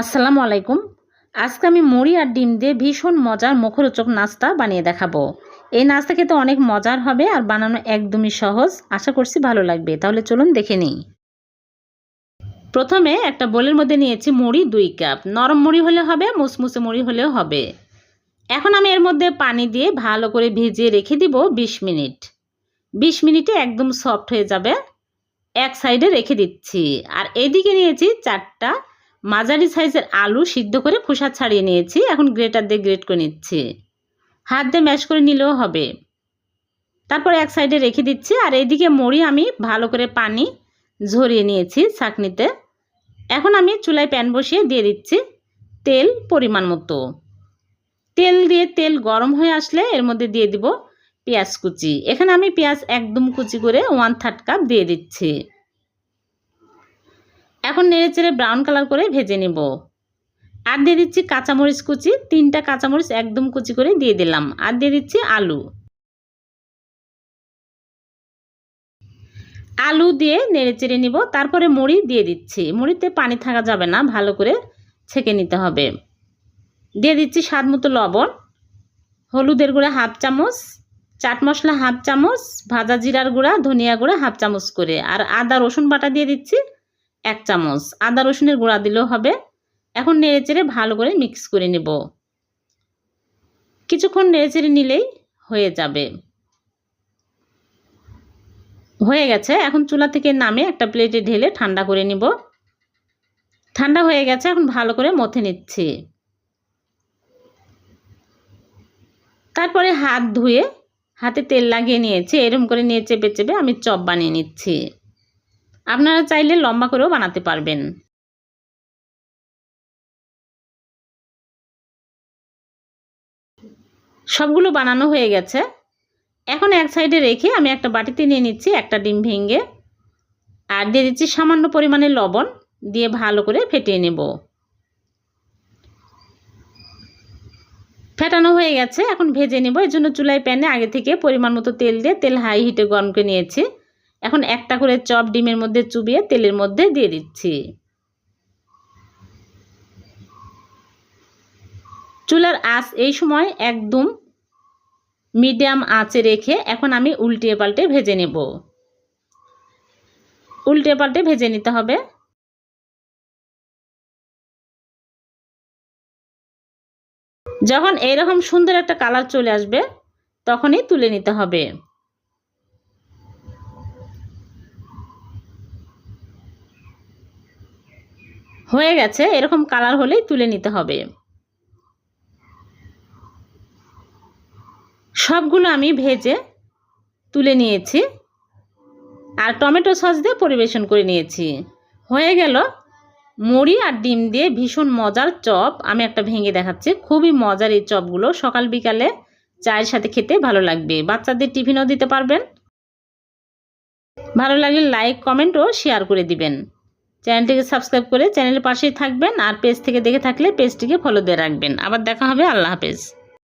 আসসালামু আলাইকুম। আজকে আমি মুড়ি আর ডিম দিয়ে ভীষণ মজার মুখরোচক নাস্তা বানিয়ে দেখাবো। এই নাস্তা খেতে অনেক মজার হবে আর বানানো একদমই সহজ। আশা করছি ভালো লাগবে। তাহলে চলুন দেখে নিই। প্রথমে একটা বোলের মধ্যে নিয়েছি মুড়ি দুই কাপ। নরম মুড়ি হলে হবে, মুসমুসে মুড়ি হলেও হবে। এখন আমি এর মধ্যে পানি দিয়ে ভালো করে ভিজিয়ে রেখে দিব বিশ মিনিট। বিশ মিনিটে একদম সফট হয়ে যাবে। এক সাইডে রেখে দিচ্ছি। আর এদিকে নিয়েছি চারটা মাঝারি সাইজের আলু সিদ্ধ করে খোসা ছাড়িয়ে নিয়েছি। এখন গ্রেটার দিয়ে গ্রেট করে নিচ্ছি। হাত দিয়ে ম্যাশ করে নিলেও হবে। তারপর এক সাইডে রেখে দিচ্ছি। আর এইদিকে মুড়ি আমি ভালো করে পানি ঝরিয়ে নিয়েছি ছাকনিতে এখন আমি চুলায় প্যান বসিয়ে দিয়ে দিচ্ছি তেল পরিমাণ মতো। তেল দিয়ে তেল গরম হয়ে আসলে এর মধ্যে দিয়ে দিব পেঁয়াজ কুচি। এখানে আমি পেঁয়াজ একদম কুচি করে ওয়ান থার্ড কাপ দিয়ে দিচ্ছি। এখন নেড়ে চেড়ে ব্রাউন কালার করে ভেজে নেব। আর দিয়ে দিচ্ছি কাঁচামরিচ কুচি, তিনটা কাঁচামরিচ একদম কুচি করে দিয়ে দিলাম। আর দিয়ে দিচ্ছি আলু। আলু দিয়ে নেড়ে চেড়ে নিব। তারপরে মুড়ি দিয়ে দিচ্ছি। মুড়িতে পানি থাকা যাবে না, ভালো করে ছেঁকে নিতে হবে। দিয়ে দিচ্ছি স্বাদ মতো লবণ, হলুদের গুঁড়া হাফ চামচ, চাট মশলা হাফ চামচ, ভাজা জিরার গুঁড়া, ধনিয়া গুঁড়া হাফ চামচ করে। আর আদা রসুন বাটা দিয়ে দিচ্ছি। এক চামচ। আদা রসুনের গুঁড়া দিলেও হবে। এখন নেড়ে চেড়ে ভালো করে মিক্স করে নেব। কিছুক্ষণ নেড়ে চেড়ে নিলেই হয়ে যাবে। হয়ে গেছে। এখন চুলা থেকে নামে একটা প্লেটে ঢেলে ঠান্ডা করে নিব। ঠান্ডা হয়ে গেছে। এখন ভালো করে মথে নিচ্ছি। তারপরে হাত ধুয়ে হাতে তেল লাগিয়ে নিয়েছি। এরম করে নিয়ে চেপে চেপে আমি চপ বানিয়ে নিচ্ছি। আপনারা চাইলে লম্বা করেও বানাতে পারবেন। সবগুলো বানানো হয়ে গেছে। এখন এক সাইডে রেখে আমি একটা বাটিতে নিয়ে নিচ্ছি একটা ডিম ভেঙে। আর দিয়ে দিচ্ছি সামান্য পরিমাণে লবণ দিয়ে ভালো করে ফেটিয়ে নেব। ফেটানো হয়ে গেছে, এখন ভেজে নেব। এই জন্য চুলায় প্যানে আগে থেকে পরিমাণ মতো তেল দিয়ে তেল হাই হিটে গরম করে নিয়েছি। এখন একটা করে চপ ডিমের মধ্যে চুবিয়ে তেলের মধ্যে দিয়ে দিচ্ছি। চুলার আঁচ এই সময় একদম মিডিয়াম আঁচে রেখে এখন আমি উল্টে পাল্টে ভেজে নেব। উল্টে পাল্টে ভেজে নিতে হবে। যখন এইরকম সুন্দর একটা কালার চলে আসবে, তখনই তুলে নিতে হবে। হয়ে গেছে, এরকম কালার হলেই তুলে নিতে হবে। সবগুলো আমি ভেজে তুলে নিয়েছি আর টমেটো সস দিয়ে পরিবেশন করে নিয়েছি। হয়ে গেল মুড়ি আর ডিম দিয়ে ভীষণ মজার চপ। আমি একটা ভেঙে দেখাচ্ছি, খুবই মজার এই চপগুলো। সকাল বিকালে চায়ের সাথে খেতে ভালো লাগবে। বাচ্চাদের টিফিনও দিতে পারবেন। ভালো লাগলে লাইক কমেন্ট ও শেয়ার করে দিবেন। চ্যানেলটিকে সাবস্ক্রাইব করে চ্যানেলের পাশেই থাকবেন আর পেজ থেকে দেখে থাকলে পেজটিকে ফলো দিয়ে রাখবেন। আবার দেখা হবে, আল্লাহ হাফেজ।